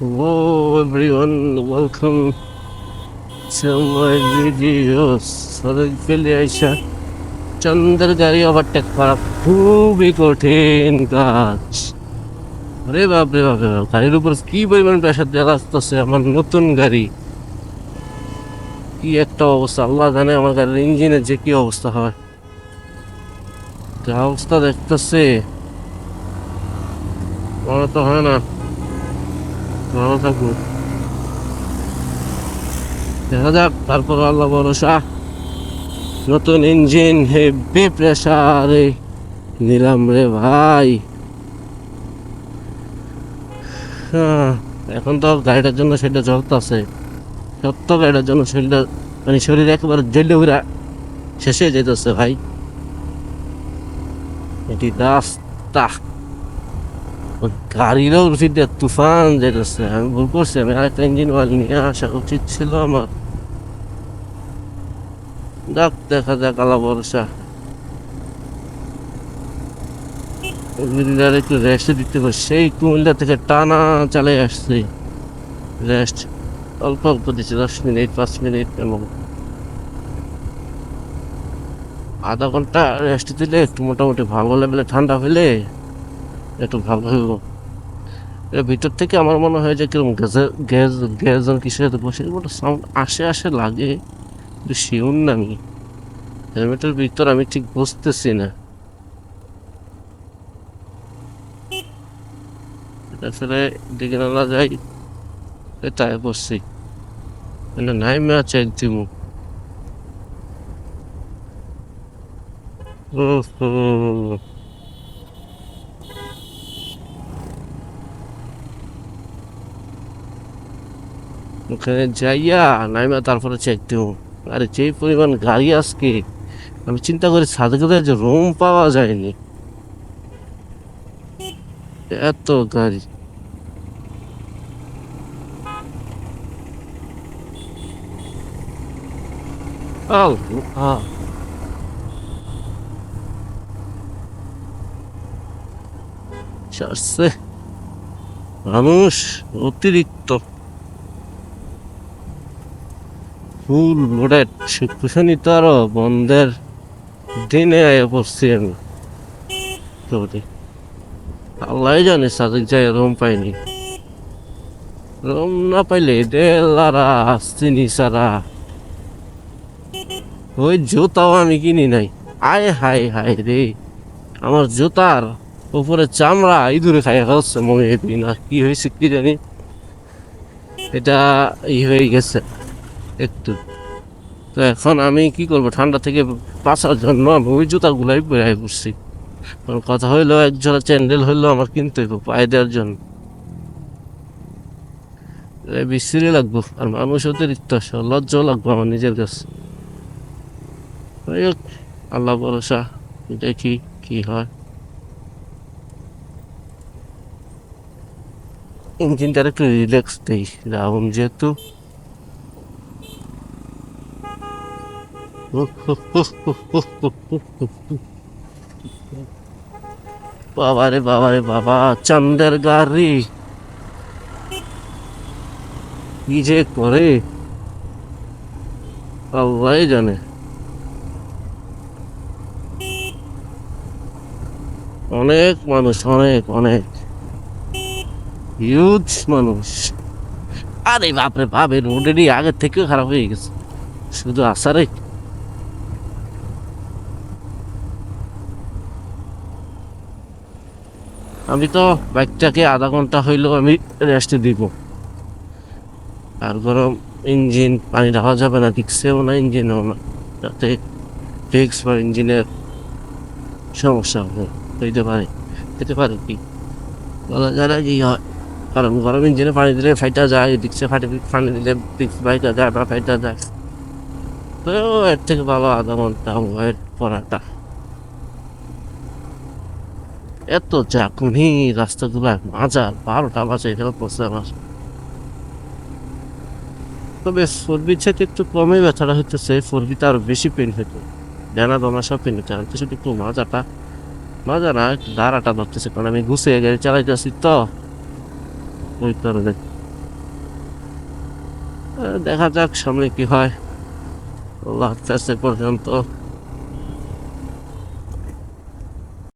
Hello everyone, welcome to my video. সদর ফেলে আইসা চন্দ্রের গাড়ি ওভারটেক করা খুবই কঠিন কাজ। আরে বাপ রে বাপ, গাড়ির উপর কি পরিমাণ প্রেশার দেওয়া আসতেছে আমার নতুন গাড়ি। কি একটা অবস্থা আল্লাহ জানে আমার গাড়ির ইঞ্জিনের যে কি অবস্থা হয়। যা অবস্থা দেখতেছে মনে তো হয় না। ভালো দেখা যাক, তারপর আল্লাহ ভরসা। নতুন ইঞ্জিন হেভি প্রেসারে নিলাম রে ভাই। এখন তো গাড়িটার জন্য সেটা চলতেছে সত্য, গাড়িটার জন্য শরীরটা মানে শরীর একেবারে জেলে উড়া শেষ যেতেছে ভাই। এটি রাস্তা। গাড়িরও উচিত তুফান যেতেছে আমি ভুল করছি আমি আরেকটা ইঞ্জিন অয়েল নিয়ে আসা উচিত ছিল আমার যাক দেখা যাক আলা কুমিল্লার একটু রেস্ট দিতে হবে সেই কুমিল্লা থেকে টানা চালে আসছে রেস্ট অল্প অল্প দিচ্ছে দশ মিনিট পাঁচ মিনিট এবং আধা ঘণ্টা রেস্ট দিলে একটু মোটামুটি ভালো লেভেলে ঠান্ডা হলে একটু ভালো হইব। ভিতর থেকে আমার মনে হয় যে কীরকম গ্যাসের গ্যাস গ্যাস আর হয়তো বসে একটা সাউন্ড আসে আসে, লাগে, কিন্তু শিউন না আমি। হেলমেটের ভিতর আমি ঠিক বুঝতেছি না। যাই এটাই বসছি এটা নাই মে আছে একদিন ওখানে যাইয়া নাইমা তারপরে চেক দেবো আরে যে পরিমাণ গাড়ি আজকে, আমি চিন্তা করি কোথায় যে রুম পাওয়া যায়নি। এত গাড়ি। মানুষ অতিরিক্ত। ফুল লোডেড শুক্রশনি তো বন্ধের দিনে পড়ছি আমি। আল্লাহ জানে সাদিক যায় রুম পাইনি। রুম না পাইলে দেলারা চিনি সারা। ওই জুতাও আমি কিনি নাই। আয় হাই হাই রে, আমার জুতার উপরে চামড়া ইঁদুরে খাই হচ্ছে মনে হয়। না কি হয়েছে কি জানি, এটা ই হয়ে গেছে। একটু। তো এখন আমি কি করব? ঠান্ডা থেকে বাঁচার জন্য আমি ওই জুতাগুলাই বেড়াই কারণ কথা হইল এক জোড়া চ্যান্ডেল হইল আমার কিনতে হইব পায়ে দেওয়ার জন্য। বিশ্রী লাগবো আর মানুষ অতিরিক্ত আসে, লজ্জাও লাগবো আমার নিজের কাছে। আল্লাহ ভরসা দেখি কি হয়। ইঞ্জিনটার একটু রিল্যাক্স দেই রাউন্ড যেহেতু। বাবারে বাবারে বাবা রে বাবা, চান্দের গাড়ি। কি যে করে? আল্লাহ জানে। অনেক মানুষ, অনেক অনেক। হিউজ মানুষ। আরে বাপরে বাপ এর রোডেরই আগের থেকেও খারাপ হয়ে গেছে। শুধু আসারে আমি তো বাইকটাকে আধা ঘণ্টা হইলেও আমি রেস্টে দিব। আর গরম ইঞ্জিন পানি রাখা যাবে না রিক্সেও না ইঞ্জিনেও না। যাতে ফিক্স বা ইঞ্জিনের সমস্যা হবে, হইতে পারে। হতে পারে কি? বলা যায় না কি হয়। কারণ গরম ইঞ্জিনে পানি দিলে ফাইটা যায় রিক্সে ফাটে, পানি দিলে রিক্স বাইটা যায় বা ফাইটা যায়। তো এর থেকে ভালো আধা ঘণ্টা ওয়েট করাটা। এত চাকুনি রাস্তাগুলো মাজার বারোটা বাজে এখানে পড়ছে আমার। তবে ফোরবির সাথে একটু কমই ব্যথাটা হইতেছে ফোরবিতে আরও বেশি পেন হইতো। জানা দমা সব পেন হইতে আনতে শুধু একটু মাজাটা মাজা না দাঁড়াটা ধরতেছে, কারণ আমি ঘুষে গাড়ি চালাইতেছি তো। ওই কারণে। দেখা যাক সামনে কি হয়। লাগতেছে পর্যন্ত।